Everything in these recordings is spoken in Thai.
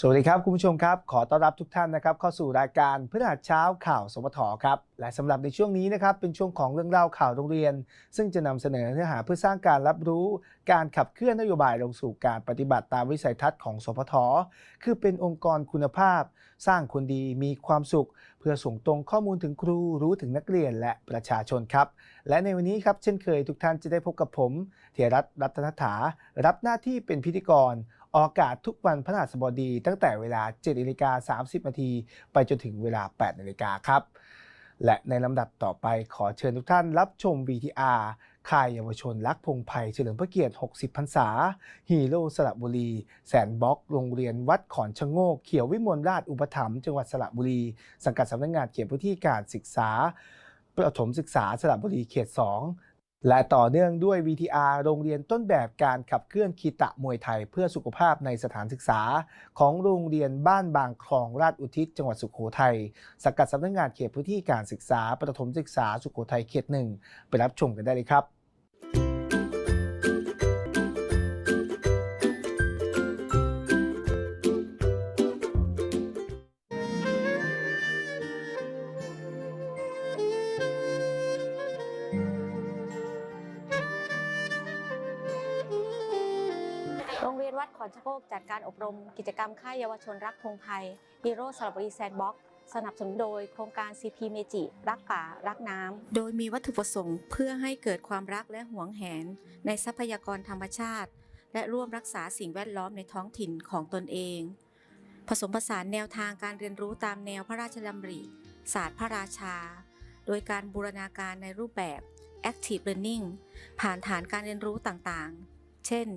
สวัสดีครับ คุณผู้ชมครับ ขอต้อนรับทุกท่านนะครับเข้าสู่รายการพฤหัสเช้าข่าวสปทครับและสำหรับในช่วงนี้นะครับเป็นช่วงของเรื่องเล่าข่าวโรงเรียน ซึ่งจะนำเสนอเนื้อหาเพื่อสร้างการรับรู้ การขับเคลื่อนนโยบายลงสู่การปฏิบัติตามวิสัยทัศน์ของสปทคือเป็นองค์กรคุณภาพ สร้างคนดีมีความสุข เพื่อส่งตรงข้อมูลถึงครูรู้ถึงนักเรียนและประชาชนครับ และในวันนี้ครับเช่นเคยทุกท่านจะได้พบกับผมเทียรัตน์รัตนถา รับหน้าที่เป็นพิธีกร ออกอากาศทุกวันพฤหัสบดี ตั้งแต่เวลา7นาฬิกา30นาทีไปจนถึงเวลา8นาฬิกาครับ และในลำดับต่อไปขอเชิญทุกท่านรับชม VTR ค่ายเยาวชนรักพงไพรเฉลิมพระเกียรติ 60 พรรษา ฮีโร่สระบุรี แสนบ็อกโรงเรียนวัดขอนชะโงก เขียววิมลราชอุปถัมภ์จังหวัดสระบุรี สังกัดสำนักงานเขตพื้นที่การศึกษาประถมศึกษาสระบุรีเขต 2 และต่อเนื่องด้วย VTR โรงเรียนต้นแบบการขับเคลื่อนคีตะมวยไทยเพื่อสุขภาพในสถานศึกษา ของโรงเรียนบ้านบางคลองราชอุทิศจังหวัดสุโขทัยสังกัดสำนักงานเขตพื้นที่การศึกษาประถมศึกษาสุโขทัยเขตหนึ่งไปรับชมกันได้เลยครับ วัดขอนชะโงกจัดการอบรมกิจกรรมค่ายเยาวชนรักพงไพรฮีโร่สระบุรีแซนบ็อกสนับสนุนโดยโครงการ CP เมจิรักป่า รักน้ำ โดยมีวัตถุประสงค์เพื่อให้เกิดความรักและหวงแหน ในทรัพยากรธรรมชาติ และร่วมรักษาสิ่งแวดล้อมในท้องถิ่นของตนเอง ผสมผสานแนวทางการเรียนรู้ตามแนวพระราชดำริ ศาสตร์พระราชา โดยการบูรณาการในรูปแบบ Active Learning ผ่านฐานการเรียนรู้ต่างๆ เช่น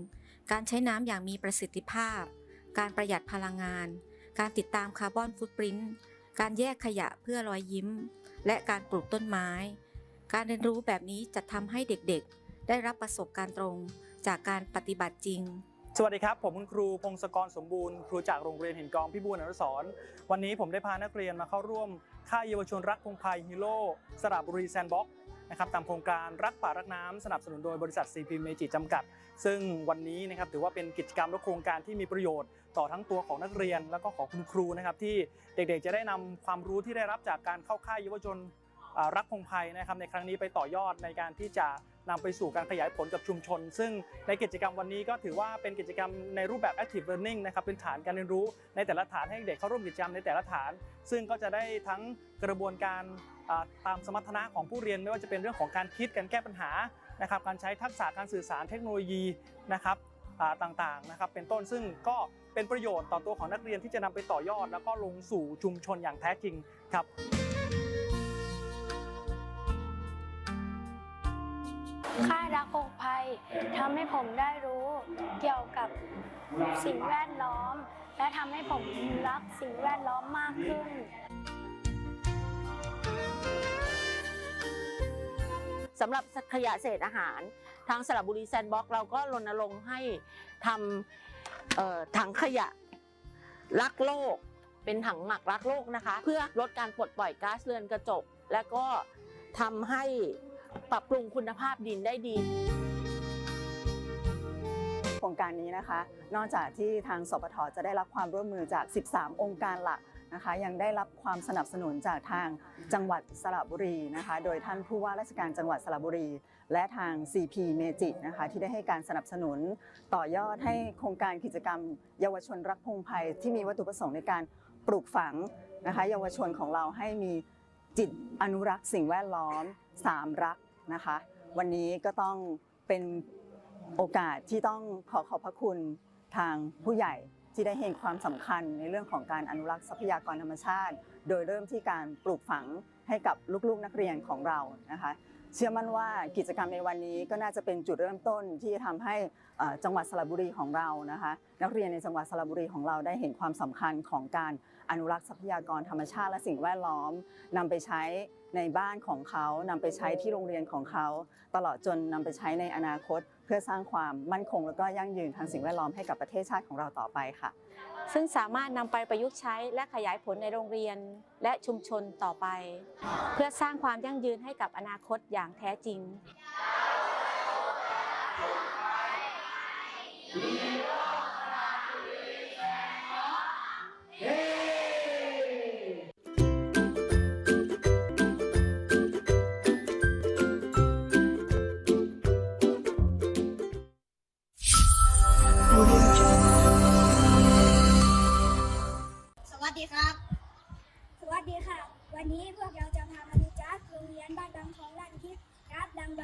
การใช้น้ำอย่างมีประสิทธิภาพ การประหยัดพลังงาน การติดตามคาร์บอนฟุตปรินต์การแยกขยะเพื่อรอยยิ้ม และการปลูกต้นไม้ การเรียนรู้แบบนี้จะทำให้เด็กๆ ได้รับประสบการณ์ตรงจากการปฏิบัติจริงสวัสดีครับ ผมคุณครูพงศกรสมบูรณ์ครูจากโรงเรียนหินกองพิบูลอนุสรวันนี้ผมได้พานักเรียนมาเข้าร่วม ค่ายเยาวชนรักพงไพรฮีโร่สระบุรีแซนด์บ็อก นะครับตามโครงการรักป่ารักน้ำสนับสนุนโดยบริษัท CP เมจิจำกัด ซึ่งวันนี้นะครับถือว่าเป็นกิจกรรมและโครงการที่มีประโยชน์ต่อทั้งตัวของนักเรียน แล้วก็ของคุณครูนะครับที่เด็กๆจะได้นำความรู้ที่ได้รับจากการเข้าค่ายเยาวชนรักพงไพรนะครับในครั้งนี้ไปต่อยอดในการที่จะนำไปสู่การขยายผลกับชุมชน ซึ่งในกิจกรรมวันนี้ก็ถือว่าเป็นกิจกรรมในรูปแบบ active learning นะครับเป็นฐานการเรียนรู้ในแต่ละฐานให้เด็กเข้าร่วมกิจกรรมในแต่ละฐาน ซึ่งก็จะได้ทั้งกระบวนการ ตามสมรรถนะของผู้เรียนไม่ว่าจะเป็นเรื่องของการคิดการแก้ปัญหานะครับการใช้ทักษะการสื่อสารเทคโนโลยีนะครับต่างๆนะครับเป็นต้นซึ่งก็เป็นประโยชน์ต่อตัวของนักเรียนที่จะนำไปต่อยอด แล้วก็ลงสู่ชุมชนอย่างแท้จริงครับค่ายรักคงภัยทำให้ผมได้รู้เกี่ยวกับสิ่งแวดล้อม และทำให้ผมรักสิ่งแวดล้อมมากขึ้น สำหรับขยะเศษอาหาร ทางสระบุรีแซนด์บ็อกเราก็รณรงค์ให้ทำถังขยะรักโลก เป็นถังหมักรักโลกนะคะ เพื่อลดการปลดปล่อยก๊าซเรือนกระจก และก็ทำให้ปรับปรุงคุณภาพดินได้ดีโครงการนี้นะคะ นอกจากที่ทางสปทจะได้รับความร่วมมือจาก 13 องค์การหลัก นะคะยังได้รับความสนับสนุนจากทางจังหวัดสระบุรีนะคะ โดยท่านผู้ว่าราชการจังหวัดสระบุรี และทาง CP เมจินะคะที่ได้ให้การสนับสนุน ต่อยอดให้โครงการกิจกรรม เยาวชนรักพงไพรที่มีวัตถุประสงค์ในการปลูกฝังนะคะเยาวชนของเราให้มีจิตอนุรักษ์สิ่งแวดล้อมสามรักนะคะ วันนี้ก็ต้องเป็นโอกาสที่ต้องขอขอบพระคุณทางผู้ใหญ่ ที่ได้เห็นความสำคัญในเรื่องของการอนุรักษ์ทรัพยากรธรรมชาติ โดยเริ่มที่การปลูกฝังให้กับลูกๆนักเรียนของเรานะคะเชื่อมั่นว่ากิจกรรมในวันนี้ก็น่าจะเป็นจุดเริ่มต้นที่จะทำให้จังหวัดสระบุรีของเรานะคะ นักเรียนในจังหวัดสระบุรีของเราได้เห็นความสำคัญของการ อนุรักษ์ทรัพยากรธรรมชาติและสิ่งแวดล้อมนำไปใช้ในบ้านของเขานำไปใช้ที่โรงเรียนของเขา ตลอดจนนำไปใช้ในอนาคต เพื่อสร้างความมั่นคง และก็ยั่งยืนทางสิ่งแวดล้อมให้กับประเทศชาติของเราต่อไปค่ะ ซึ่งสามารถนำไปประยุกต์ใช้และขยายผลในโรงเรียนและชุมชนต่อไป เพื่อสร้างความยั่งยืนให้กับอนาคตอย่างแท้จริงค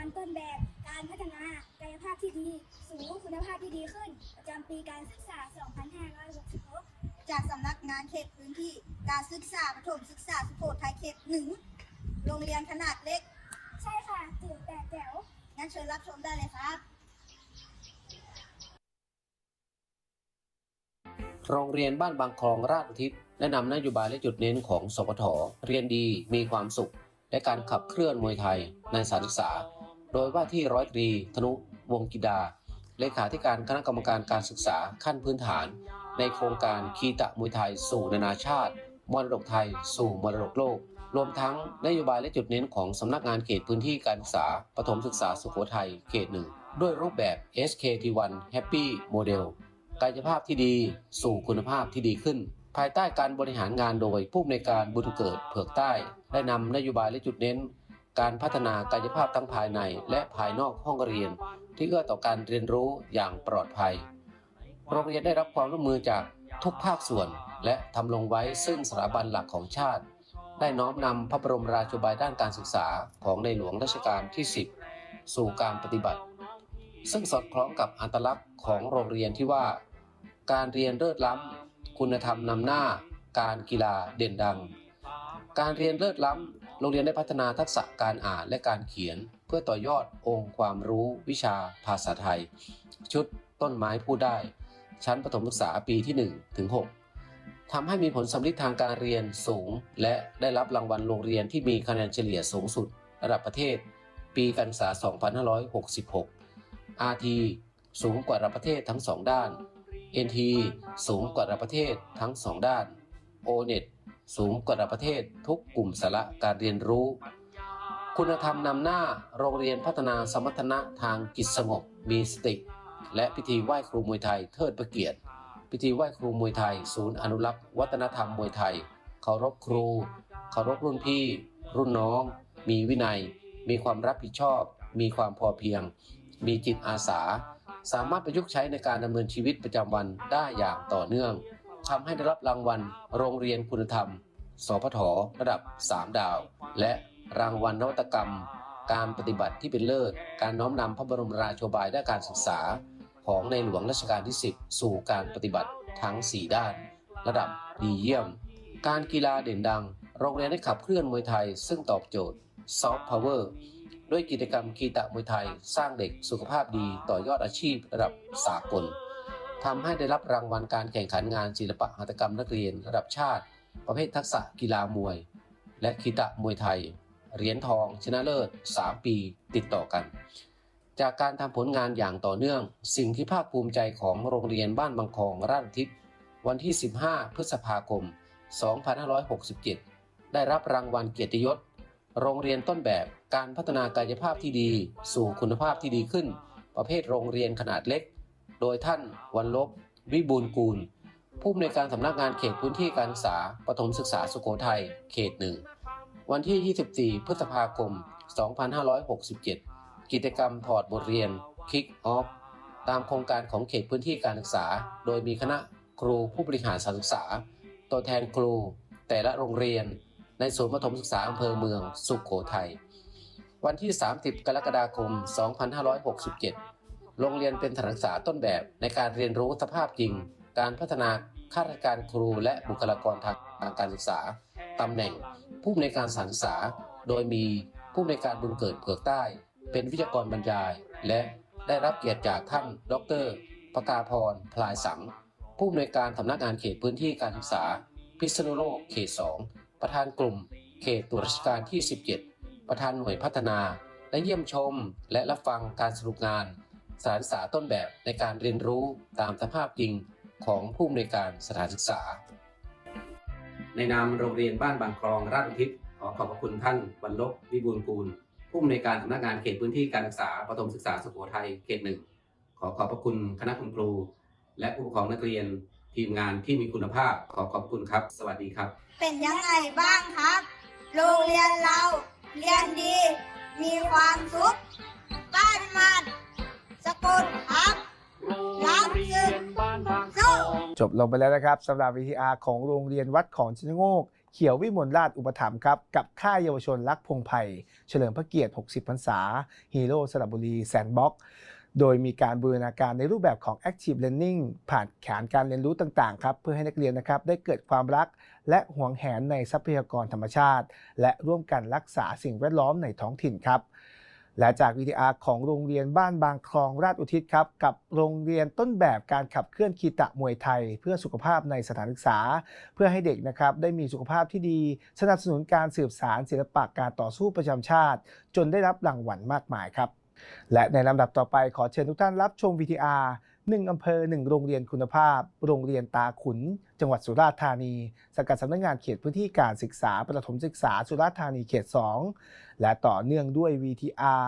างวัลต้นแบบการพัฒนากายภาพที่ดีสู่คุณภาพที่ดีขึ้น ประจำปีการศึกษา 2566 จากสำนักงานเขตพื้นที่การศึกษาประถมศึกษาสุโขทัยเขตหนึ่งโรงเรียนขนาดเล็ก ใช่ค่ะจืดแต่แจ๋วงั้นเชิญรับชมได้เลยครับโรงเรียนบ้านบางคลองราชอุทิศได้นำนโยบายและจุดเน้นของสปทเรียนดีมีความสุข และการขับเคลื่อนมวยไทยในสถานศึกษา โดยว่าที่ร้อยตรีธนุวงกิดา เลขาธิการคณะกรรมการการศึกษาขั้นพื้นฐาน ในโครงการคีตะมวยไทยสู่นานาชาติมรดกไทยสู่มรดกโลก รวมทั้งนโยบายและจุดเน้นของสำนักงานเขตพื้นที่การศึกษาปฐมศึกษาสุโขทัยเขตหนึ่งด้วยรูปแบบ SKT1 Happy Model กายภาพที่ดีสู่คุณภาพที่ดีขึ้น ภายใต้การบริหารงานโดยผู้อำนวยการบุญเกิดเผือกใต้ ได้นำนโยบายและจุดเน้น การพัฒนากายภาพทั้งภายในและภายนอกห้องเรียน ที่เอื้อต่อการเรียนรู้อย่างปลอดภัย โรงเรียนได้รับความร่วมมือจากทุกภาคส่วน และทำลงไว้ซึ่งสถาบันหลักของชาติ ได้น้อมนำพระบรมราชบายด้านการศึกษาของในหลวงรัชกาลที่ 10 สู่การปฏิบัติ ซึ่งสอดคล้องกับอัตลักษณ์ของโรงเรียนที่ว่า การเรียนเลิศล้ำ คุณธรรมนำหน้า การกีฬาเด่นดัง การเรียนเลิศล้ำ โรงเรียนได้พัฒนาทักษะการอ่านและการเขียน เพื่อต่อยอดองค์ความรู้วิชาภาษาไทย ชุดต้นไม้พูดได้ ชั้นประถมศึกษาปีที่1ถึง6ทำให้มีผลสำลิดทางการเรียนสูง และได้รับรางวัลโรงเรียนที่มีคะแนนเฉลี่ยสูงสุด ระดับประเทศ ปีการศึกษา 2566 RT สูงกว่าระดับประเทศทั้ง 2 ด้าน NT สูงกว่าระดับประเทศทั้ง 2 ด้าน ONET สูงกว่าประเทศทุกกลุ่มสาระการเรียนรู้ คุณธรรมนำหน้าโรงเรียนพัฒนาสมรรถนะทางจิตสงบมีสติ และพิธีไหว้ครูมวยไทยเทิดพระเกียรติ พิธีไหว้ครูมวยไทย ศูนย์อนุรักษ์วัฒนธรรมมวยไทย เคารพครู เคารพรุ่นพี่ รุ่นน้อง มีวินัย มีความรับผิดชอบ มีความพอเพียง มีจิตอาสา สามารถประยุกต์ใช้ในการดำเนินชีวิตประจำวันได้อย่างต่อเนื่อง ทำให้ได้รับรางวัลโรงเรียนคุณธรรม สพทระดับ 3 ดาว และรางวัลนวัตกรรม การปฏิบัติที่เป็นเลิศ การน้อมนำพระบรมราโชบายด้านการศึกษา ของในหลวงรัชกาลที่ 10 สู่การปฏิบัติทั้ง 4 ด้าน ระดับดีเยี่ยม การกีฬาเด่นดัง โรงเรียนได้ขับเคลื่อนมวยไทย ซึ่งตอบโจทย์ซอฟต์พาวเวอร์ด้วยกิจกรรมคีตะมวยไทย สร้างเด็กสุขภาพดีต่อยอดอาชีพระดับสากล ทำให้ได้รับรางวัลการแข่งขันงานศิลปะหัตถกรรมนักเรียนระดับชาติ ประเภททักษะกีฬามวย และคีตะมวยไทย เหรียญทองชนะเลิศ 3 ปีติดต่อกัน จากการทำผลงานอย่างต่อเนื่อง สิ่งที่ภาคภูมิใจของโรงเรียนบ้านบางคองราชอุทิศวันที่ 15 พฤษภาคม 2567 ได้รับรางวัลเกียรติยศ โรงเรียนต้นแบบการพัฒนากายภาพที่ดี สู่คุณภาพที่ดีขึ้น ประเภทโรงเรียนขนาดเล็ก โดยท่านวันลบวิบูลกูล ผู้อำนวยการสำนักงานเขตพื้นที่การศึกษาปฐมศึกษาสุโขทัยเขตหนึ่งวันที่ 24 พฤษภาคม 2567 กิจกรรมถอดบทเรียน Kick Off ตามโครงการของเขตพื้นที่การศึกษา โดยมีคณะครูผู้บริหารสถานศึกษา ตัวแทนครู แต่ละโรงเรียน ในศูนย์ประถมศึกษาอำเภอเมือง สุขโขทัย วันที่ 30 กรกฎาคม 2567 โรงเรียนเป็นสถานศึกษาต้นแบบในการเรียนรู้สภาพจริง การพัฒนาข้าราชการครูและบุคลากรทางการศึกษาตำแหน่ง ผู้อำนวยการสถานศึกษา โดยมีผู้อำนวยการบุญเกิดเผือกใต้ เป็นวิทยากรบรรยาย และได้รับเกียรติจากท่านดรประกาพรพลายสัง ผู้อำนวยการสำนักงานเขตพื้นที่การศึกษา พิษณุโลกเขต 2 ประธานกลุ่ม เขตตรวจราชการที่ 17 ประธานหน่วยพัฒนา และเยี่ยมชม และรับฟังการสรุปงาน สถานศึกษาต้นแบบในการเรียนรู้ตามสภาพจริงของผู้อำนวยการสถานศึกษา ในนามโรงเรียนบ้านบางคลองราชอุทิศขอขอบพระคุณท่านวันลบวิบูลย์กูล ผู้อำนวยการสำนักงานเขตพื้นที่การศึกษาประถมศึกษาสุโขทัยเขตหนึ่งขอขอบพระคุณคณะคุณครู และผู้ปกครองนักเรียน ทีมงานที่มีคุณภาพขอขอบคุณครับ สวัสดีครับ เป็นยังไงบ้างครับ โรงเรียนเรา เรียนดี มีความสุขบ้านมัน จบลงไปแล้วนะครับสำหรับ VTR ของโรงเรียนวัดของชนโงก เขียววิมลราชอุปถัมภ์ครับ กับค่ายเยาวชนรักพงไผ่เฉลิมพระเกียรติ 60 พรรษา ฮีโร่สระบุรีแซนบ็อกโดยมีการบูรณาการในรูปแบบของ Active Learning ผ่านแผนการเรียนรู้ต่างๆ ครับ เพื่อให้นักเรียนนะครับได้เกิดความรัก และหวงแหนในทรัพยากรธรรมชาติ และร่วมกันรักษาสิ่งแวดล้อมในท้องถิ่นครับ และจากวิดีอาร์ของโรงเรียนบ้านบางคลองราชอุทิศครับ กับโรงเรียนต้นแบบการขับเคลื่อนคีตะมวยไทย เพื่อสุขภาพในสถานศึกษา เพื่อให้เด็กนะครับได้มีสุขภาพที่ดี สนับสนุนการสืบสารศิลปะการต่อสู้ประจำชาติ จนได้รับรางวัลมากมายครับ และในลำดับต่อไปขอเชิญทุกท่านรับชมวิดีอาร์ 1อำเภอ 1 โรงเรียนคุณภาพ โรงเรียนตาขุน จังหวัดสุราษฎร์ธานีสกัดสำนักงงานเขตพื้นที่การศึกษาประถมศึกษาสุราษฎร์ธานีเขต 2 และต่อเนื่องด้วย VTR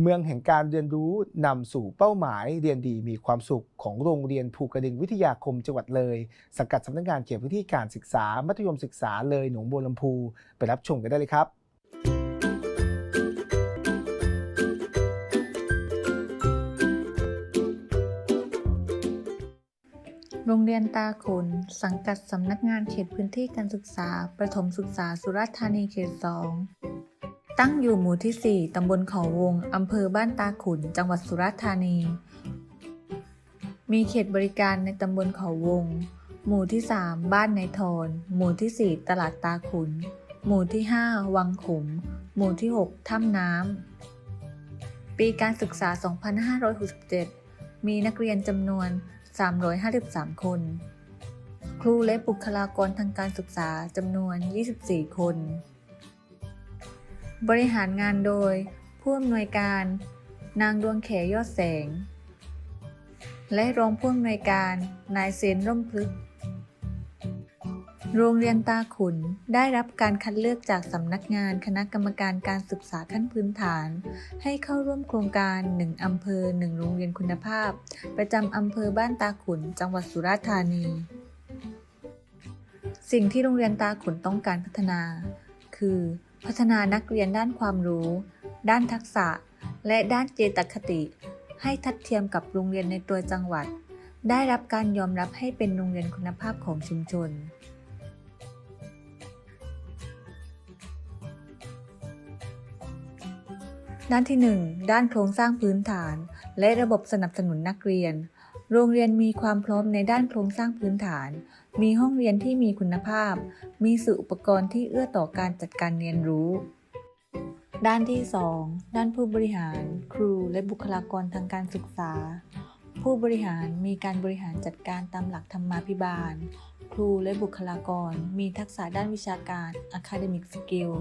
เมืองแห่งการเรียนรู้นำสู่เป้าหมายเรียนดีมีความสุขของโรงเรียนภูกระดึงวิทยาคมจังหวัดเลย สังกัดสำนักงงานเขตพื้นที่การศึกษา มัธยมศึกษาเลยหนองบัวลำพู ไปรับชมกันได้เลยครับ โรงเรียนตาขุนสังกัดสำนักงานเขตพื้นที่การศึกษา ประถมศึกษาสุราษฎร์ธานีเขต2ตั้งอยู่หมู่ที่ 4 ตำบลเขาวง อำเภอบ้านตาขุน จังหวัดสุราษฎร์ธานี มีเขตบริการในตำบลเขาวง หมู่ที่ 3 บ้านในทอนหมู่ที่ 4 ตลาดตาขุน หมู่ที่ 5 วังขุม หมู่ที่ 6 ถ้ำน้ำ ปีการศึกษา 2567 มีนักเรียนจำนวน 353 คน ครูและบุคลากรทางการศึกษาจำนวน 24 คน บริหารงานโดย ผู้อำนวยการ นางดวงแขยอดแสง และรองผู้อำนวยการ นายเซนร่มพลึก โรงเรียนตาขุนได้รับการคัดเลือกจากสำนักงานคณะกรรมการการศึกษาขั้นพื้นฐาน ให้เข้าร่วมโครงการ 1 อำเภอ 1 โรงเรียนคุณภาพ ประจำอำเภอบ้านตาขุน จังหวัดสุราษฎร์ธานี สิ่งที่โรงเรียนตาขุนต้องการพัฒนา คือ พัฒนานักเรียนด้านความรู้ ด้านทักษะ และด้านเจตคติ ให้ทัดเทียมกับโรงเรียนในตัวจังหวัด ได้รับการยอมรับให้เป็นโรงเรียนคุณภาพของชุมชน ด้านที่ 1 ด้านโครงสร้างพื้นฐาน และระบบสนับสนุนนักเรียน โรงเรียนมีความพร้อมในด้านโครงสร้างพื้นฐาน มีห้องเรียนที่มีคุณภาพ มีสื่ออุปกรณ์ที่เอื้อต่อการจัดการเรียนรู้ ด้านที่ 2 ด้านผู้บริหาร ครู และบุคลากรทางการศึกษา ผู้บริหารมีการบริหารจัดการตามหลักธรรมาภิบาล ครูและบุคลากร มีทักษะด้านวิชาการ academic skill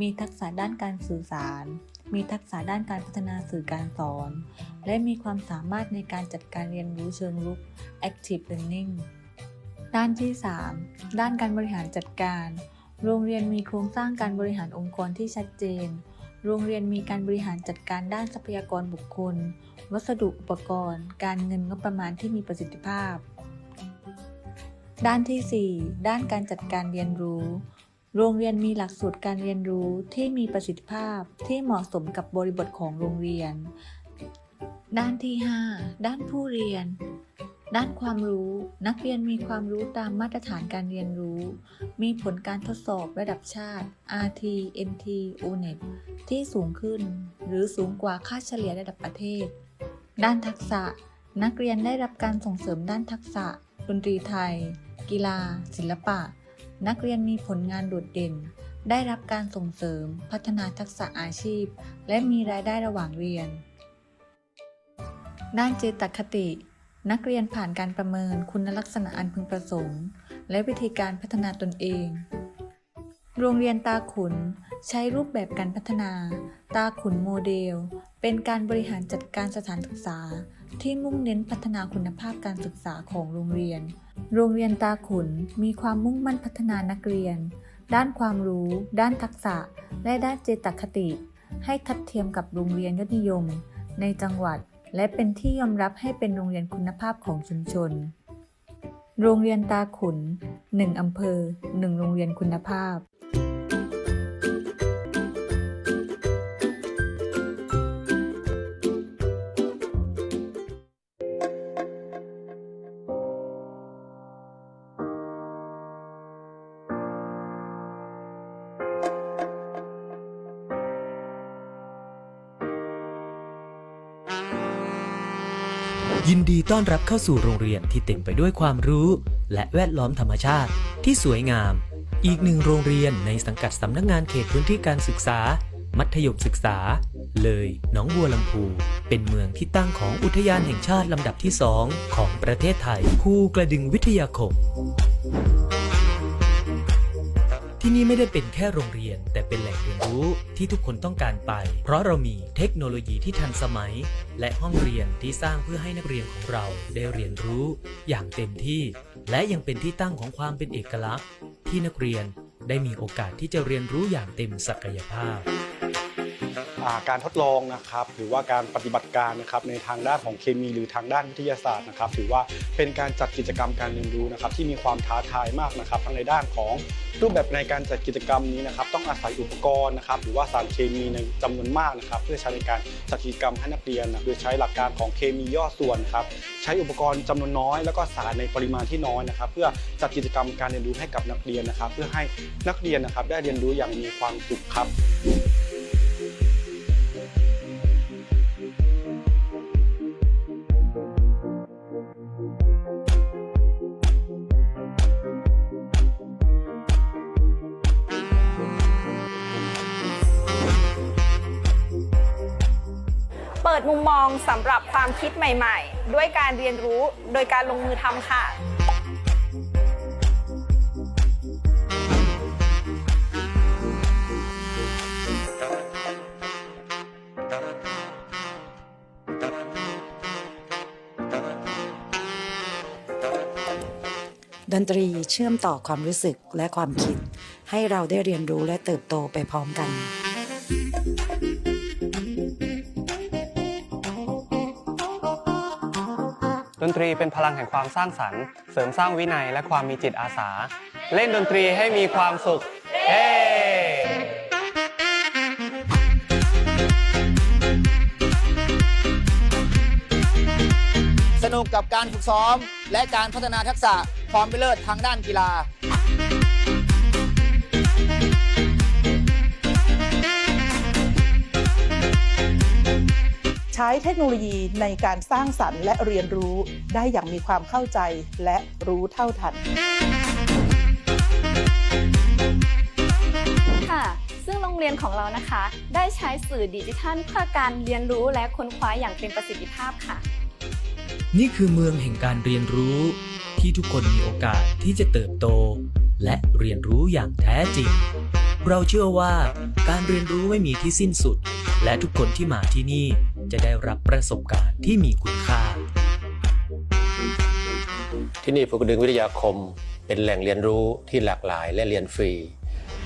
มีทักษะด้านการสื่อสาร มีทักษะด้านการพัฒนาสื่อการสอน และมีความสามารถในการจัดการเรียนรู้เชิงรุก active learning ด้านที่ 3 ด้านการบริหารจัดการ โรงเรียนมีโครงสร้างการบริหารองค์กรที่ชัดเจน โรงเรียนมีการบริหารจัดการด้านทรัพยากรบุคคล วัสดุอุปกรณ์ การเงินงบประมาณที่มีประสิทธิภาพ ด้านที่ 4 ด้านการจัดการเรียนรู้ โรงเรียนมีหลักสูตรการเรียนรู้ที่มีประสิทธิภาพที่เหมาะสมกับบริบทของโรงเรียน ด้านที่ 5 ด้านผู้เรียน ด้านความรู้ นักเรียนมีความรู้ตามมาตรฐานการเรียนรู้ มีผลการทดสอบระดับชาติ RT NT ONET ที่สูงขึ้น หรือสูงกว่าค่าเฉลี่ยระดับประเทศ ด้านทักษะ นักเรียนได้รับการส่งเสริมด้านทักษะ ดนตรีไทย กีฬา ศิลปะ นักเรียนมีผลงานโดดเด่น ได้รับการส่งเสริม พัฒนาทักษะอาชีพ และมีรายได้ระหว่างเรียน ด้านเจตคติ นักเรียนผ่านการประเมินคุณลักษณะอันพึงประสงค์ และวิธีการพัฒนาตนเอง โรงเรียนตาขุนใช้รูปแบบการพัฒนา ตาขุนโมเดล เป็นการบริหารจัดการสถานศึกษา ที่มุ่งเน้นพัฒนาคุณภาพการศึกษาของโรงเรียน โรงเรียนตาขุนมีความมุ่งมั่นพัฒนานักเรียน ด้านความรู้ ด้านทักษะ และด้านเจตคติ ให้ทัดเทียมกับโรงเรียนยอดนิยม ในจังหวัด และเป็นที่ยอมรับให้เป็นโรงเรียนคุณภาพของชุมชน โรงเรียนตาขุน 1 อำเภอ 1 โรงเรียนคุณภาพ ต้อนรับเข้าสู่โรงเรียนที่เต็มไปด้วยความรู้ และแวดล้อมธรรมชาติที่สวยงาม อีกหนึ่งโรงเรียนในสังกัดสำนักงานเขตพื้นที่การศึกษา มัธยมศึกษา เลยหนองบัวลำพู เป็นเมืองที่ตั้งของอุทยานแห่งชาติลำดับที่สองของประเทศไทยภูกระดึงวิทยาคม ที่นี่ไม่ได้เป็นแค่โรงเรียน แต่เป็นแหล่งเรียนรู้ที่ทุกคนต้องการไป เพราะเรามีเทคโนโลยีที่ทันสมัย และห้องเรียนที่สร้างเพื่อให้นักเรียนของเราได้เรียนรู้ อย่างเต็มที่ และยังเป็นที่ตั้งของความเป็นเอกลักษณ์ ที่นักเรียนได้มีโอกาสที่จะเรียนรู้อย่างเต็มศักยภาพ การทดลองนะครับหรือว่าการปฏิบัติการนะครับในทางด้านของเคมีหรือทางด้านวิทยาศาสตร์นะครับถือว่าเป็นการจัดกิจกรรมการเรียนรู้นะครับที่มีความท้าทายมากนะครับ ทั้งในด้านของรูปแบบในการจัดกิจกรรมนี้นะครับต้องอาศัยอุปกรณ์นะครับหรือว่าสารเคมีในจำนวนมากนะครับเพื่อใช้ในการจัดกิจกรรมให้นักเรียนนะโดยใช้หลักการของเคมีย่อส่วนครับใช้อุปกรณ์จำนวนน้อย แล้วก็สารในปริมาณที่น้อยนะครับ เพื่อจัดกิจกรรมการเรียนรู้ให้กับนักเรียนนะครับ เพื่อให้นักเรียนนะครับได้เรียนรู้อย่างมีความสุขครับ องสำหรับความคิดใหม่ๆ ด้วยการเรียนรู้โดยการลงมือทำค่ะดนตรีเชื่อมต่อความรู้สึกและความคิด ให้เราได้เรียนรู้และเติบโตไปพร้อมกัน ดนตรีเป็นพลังแห่งความสร้างสรรค์ เสริมสร้างวินัยและความมีจิตอาสา เล่นดนตรีให้มีความสุข เฮ้สนุกกับการฝึกซ้อม และการพัฒนาทักษะความเป็นเลิศทางด้านกีฬา ใช้เทคโนโลยีในการสร้างสรรค์และเรียนรู้ ได้อย่างมีความเข้าใจและรู้เท่าทัน ค่ะ ซึ่งโรงเรียนของเรานะคะ ได้ใช้สื่อดิจิทัลเพื่อการเรียนรู้และค้นคว้าอย่างเป็นประสิทธิภาพค่ะ นี่คือเมืองแห่งการเรียนรู้ ที่ทุกคนมีโอกาสที่จะเติบโต และเรียนรู้อย่างแท้จริง เราเชื่อว่าการเรียนรู้ไม่มีที่สิ้นสุด และทุกคนที่มาที่นี่จะได้รับประสบการณ์ที่มีคุณค่า ที่นี่ภูกระดึงวิทยาคมเป็นแหล่งเรียนรู้ที่หลากหลายและเรียนฟรี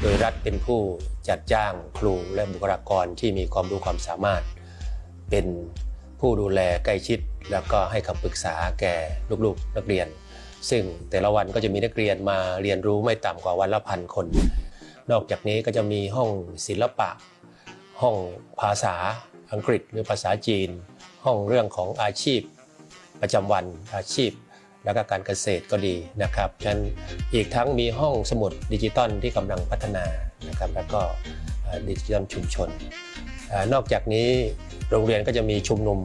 โดยรัฐเป็นผู้จัดจ้างครูและบุคลากรที่มีความรู้ความสามารถ เป็นผู้ดูแลใกล้ชิด แล้วก็ให้คำปรึกษาแก่ลูกๆนักเรียน ซึ่งแต่ละวันก็จะมีนักเรียนมาเรียนรู้ไม่ต่ำกว่าวันละพันคน นอกจากนี้ก็จะมีห้องศิลปะ ห้องภาษาอังกฤษหรือภาษาจีน ห้องเรื่องของอาชีพประจำวันอาชีพ แล้วก็การเกษตรก็ดีนะครับฉะนั้นอีกทั้งมีห้องสมุดดิจิตอลที่กำลังพัฒนานะครับแล้วก็ดิจิตอลชุมชนอนอกจากนี้โรงเรียนก็จะมีชุมนุม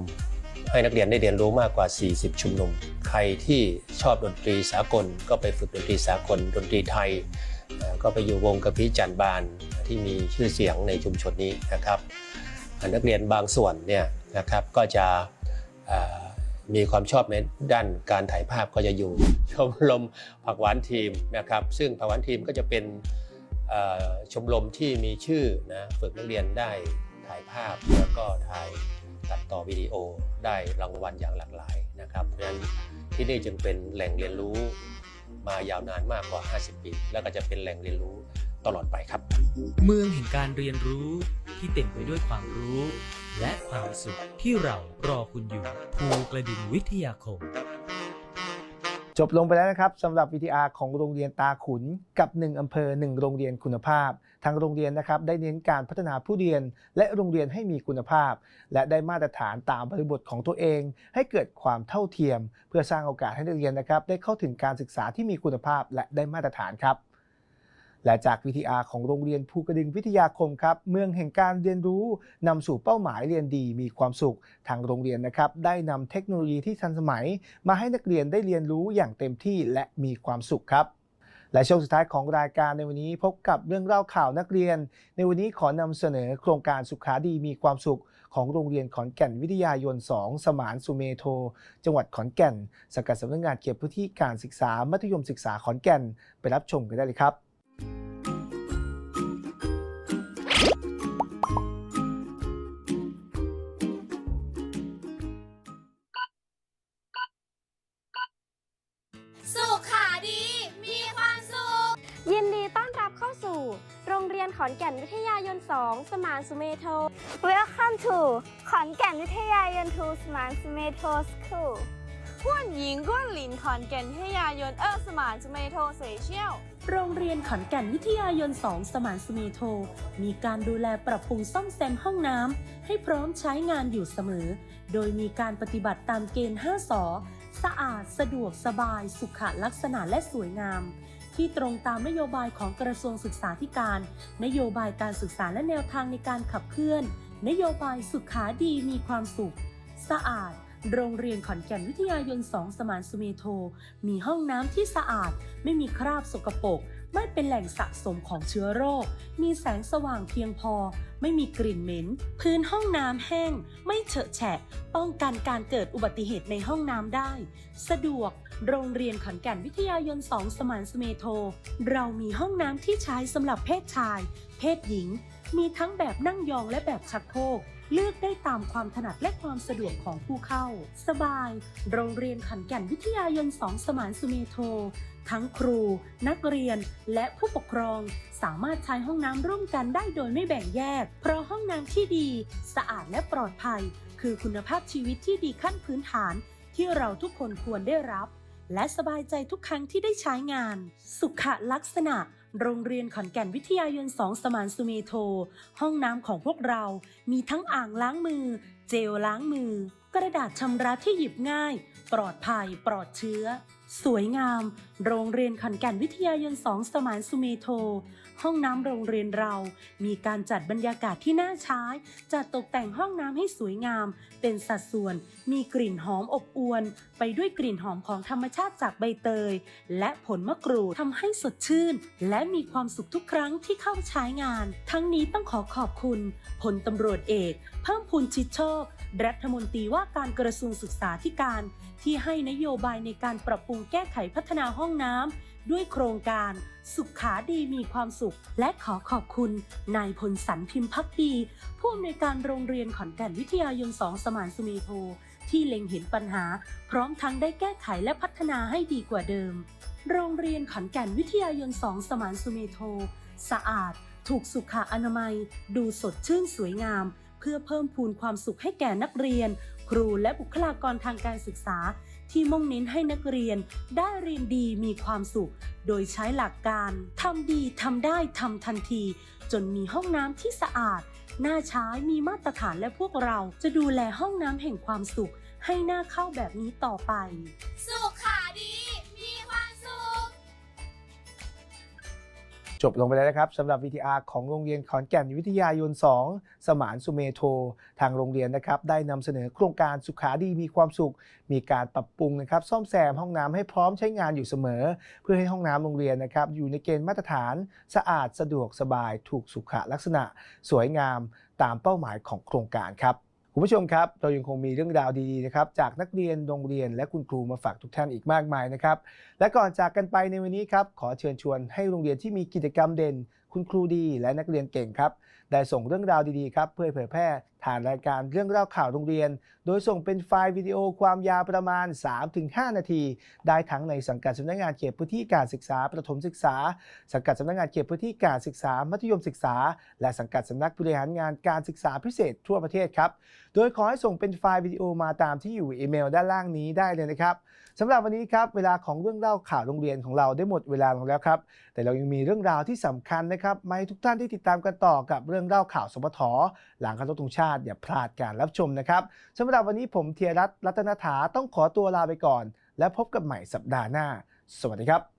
ให้นักเรียนได้เรียนรู้มากกว่า 40 ชุมนุม ใครที่ชอบดนตรีสากล ก็ไปฝึกดนตรีสากล ดนตรีไทย ก็ไปอยู่วงกระพีจันบานที่มีชื่อเสียงในชุมชนนี้นะครับ นักเรียนบางส่วนเนี่ยนะครับก็จะ มีความชอบในด้านการถ่ายภาพก็จะอยู่ชมรมผักหวานทีมนะครับซึ่งผักหวานทีมก็จะเป็นชมรมที่มีชื่อนะฝึกนักเรียนได้ถ่ายภาพแล้วก็ถ่ายตัดต่อวิดีโอได้รางวัลอย่างหลากหลายนะครับเพราะฉะนั้นที่นี่จึงเป็นแหล่งเรียนรู้มายาวนานมากกว่า 50 ปี แล้วก็จะเป็นแหล่งเรียนรู้ตลอดไปครับ เมืองแห่งการเรียนรู้ที่เต็มไปด้วยความรู้ และความสุขที่เรารอคุณอยู่ ภูกระดึงวิทยาคม จบลงไปแล้วนะครับสำหรับวิทยาของโรงเรียนตาขุนกับ 1อำเภอ 1 โรงเรียนคุณภาพ ทางโรงเรียนนะครับได้เน้นการพัฒนาผู้เรียน และโรงเรียนให้มีคุณภาพ และได้มาตรฐานตามบริบทของตัวเอง ให้เกิดความเท่าเทียม เพื่อสร้างโอกาสให้นักเรียนนะครับ ได้เข้าถึงการศึกษาที่มีคุณภาพและได้มาตรฐานครับ และจาก VTR ของโรงเรียนภูกระดึงวิทยาคมครับ เมืองแห่งการเรียนรู้นำสู่เป้าหมายเรียนดีมีความสุข ทางโรงเรียนนะครับ ได้นำเทคโนโลยีที่ทันสมัย มาให้นักเรียนได้เรียนรู้อย่างเต็มที่และมีความสุขครับและช่วงสุดท้ายของรายการในวันนี้พบกับเรื่องเล่าข่าวนักเรียน ในวันนี้ขอนำเสนอโครงการสุขาดีมีความสุข ของโรงเรียนขอนแก่นวิทยายน 2 สมานสุเมโท จังหวัดขอนแก่นสังกัดสำนักงานเขตพื้นที่การศึกษามัธยมศึกษาขอนแก่น ไปรับชมกันได้เลยครับ 2 สมานสุเมโท Welcome to ขอนแก่นวิทยายนทูสมานสุเมโท School ห้วนหญิงก้วนหลินขอนแก่นวิทยายนเออสมานสุเมโทเซเชียลโรงเรียนขอนแก่นวิทยายน 2 สมานสุเมโท มีการดูแลปรับปรุงซ่อมแซมห้องน้ำให้พร้อมใช้งานอยู่เสมอ โดยมีการปฏิบัติตามเกณฑ์ 5สอสะอาด สะดวก สบาย สุขลักษณะและสวยงาม ที่ตรงตามนโยบายของกระทรวงศึกษาธิการ นโยบายการศึกษาและแนวทางในการขับเคลื่อน นโยบายสุขาดีมีความสุข สะอาด โรงเรียนขอนแก่นวิทยายน 2 สมานสุเมโท มีห้องน้ำที่สะอาด ไม่มีคราบสกปรก ไม่เป็นแหล่งสะสมของเชื้อโรค มีแสงสว่างเพียงพอ ไม่มีกลิ่นเหม็น พื้นห้องน้ำแห้ง ไม่เฉอะแฉะ ป้องกันการเกิดอุบัติเหตุในห้องน้ำได้ สะดวก โรงเรียนขอนแก่นวิทยายน2สมานสเมโท เรามีห้องน้ำที่ใช้สำหรับเพศชาย เพศหญิง มีทั้งแบบนั่งยองและแบบชักโครกเลือกได้ตามความถนัดและความสะดวกของผู้เข้า สบาย โรงเรียนขอนแก่นวิทยายน2สมานสุเมโท ทั้งครู นักเรียน และผู้ปกครอง สามารถใช้ห้องน้ำร่วมกันได้โดยไม่แบ่งแยก เพราะห้องน้ำที่ดี สะอาดและปลอดภัย คือคุณภาพชีวิตที่ดีขั้นพื้นฐาน ที่เราทุกคนควรได้รับ และสบายใจทุกครั้งที่ได้ใช้งาน สุขลักษณะ โรงเรียนขอนแก่นวิทยายน2สมานสุเมโท ห้องน้ำของพวกเรา มีทั้งอ่างล้างมือ เจลล้างมือ กระดาษชำระที่หยิบง่าย ปลอดภัย ปลอดเชื้อ สวยงาม โรงเรียนขอนแก่นวิทยายน2สมานสุเมโท ห้องน้ำโรงเรียนเรา มีการจัดบรรยากาศที่น่าใช้ จัดตกแต่งห้องน้ำให้สวยงาม เป็นสัดส่วน มีกลิ่นหอมอบอวลไปด้วยกลิ่นหอมของธรรมชาติจากใบเตย และผลมะกรูดทำให้สดชื่น และมีความสุขทุกครั้งที่เข้าใช้งาน ทั้งนี้ต้องขอขอบคุณพลตำรวจเอก เพิ่มพูนชิดโชครัฐมนตรีว่าการกระทรวงศึกษาธิการ ที่ให้นโยบายในการปรับปรุงแก้ไขพัฒนาห้องน้ำด้วยโครงการสุขขาดีมีความสุข และขอขอบคุณนายพลสันพิมพ์พักดี ผู้อำนวยการโรงเรียนขอนแก่นวิทยายน2สมานสุเมโท ที่เล็งเห็นปัญหา พร้อมทั้งได้แก้ไขและพัฒนาให้ดีกว่าเดิม โรงเรียนขอนแก่นวิทยายน2สมานสุเมโท สะอาด ถูกสุขอนามัย ดูสดชื่นสวยงาม เพื่อเพิ่มพูนความสุขให้แก่นักเรียน ครูและบุคลากรทางการศึกษา ที่มุ่งเน้นให้นักเรียน ได้เรียนดีมีความสุข โดยใช้หลักการทำดีทำได้ทำทันที จนมีห้องน้ำที่สะอาดน่าใช้มีมาตรฐานและพวกเราจะดูแลห้องน้ำแห่งความสุข ให้หน่าเข้าแบบนี้ต่อไป สุข จบลงไปแล้วนะครับสำหรับ VTR ของโรงเรียนขอนแก่นวิทยายน 2 สมานสุเมโท ทางโรงเรียนนะครับได้นำเสนอโครงการสุขาดีมีความสุข มีการปรับปรุงนะครับซ่อมแซมห้องน้ำให้พร้อมใช้งานอยู่เสมอ เพื่อให้ห้องน้ำโรงเรียนนะครับอยู่ในเกณฑ์มาตรฐาน สะอาดสะดวกสบาย ถูกสุขลักษณะ สวยงามตามเป้าหมายของโครงการครับ คุณผู้ชมครับ เรายังคงมีเรื่องราวดีๆนะครับจากนักเรียนโรงเรียนและคุณครูมาฝากทุกท่านอีกมากมายนะครับ และก่อนจากกันไปในวันนี้ครับขอเชิญชวนให้โรงเรียนที่มีกิจกรรมเด่น คุณครูดี และนักเรียนเก่งครับได้ส่งเรื่องราวดีๆครับเพื่อเผยแพร่ ผ่านรายการเรื่องเล่าข่าวโรงเรียน โดยส่งเป็นไฟล์วิดีโอความยาวประมาณ 3-5 นาที ได้ทั้งในสังกัดสำนักงานเขตพื้นที่การศึกษาประถมศึกษา สังกัดสำนักงานเขตพื้นที่การศึกษามัธยมศึกษา และสังกัดสำนักบริหารงานการศึกษาพิเศษทั่วประเทศครับ โดยขอให้ส่งเป็นไฟล์วิดีโอมาตามที่อยู่อีเมลด้านล่างนี้ได้เลยนะครับสำหรับวันนี้ครับเวลาของเรื่องเล่าข่าวโรงเรียนของเราได้หมดเวลาลงแล้วครับ แต่เรายังมีเรื่องราวที่สำคัญนะครับมาให้ทุกท่านที่ติดตามกันต่อกับเรื่องเล่าข่าวสปทหลังการรบธงชาติอย่าพลาดการรับชมนะครับสำหรับวันนี้ผมเทียรัตน์รัตนถาต้องขอตัวลาไปก่อน และพบกันใหม่สัปดาห์หน้า สวัสดีครับ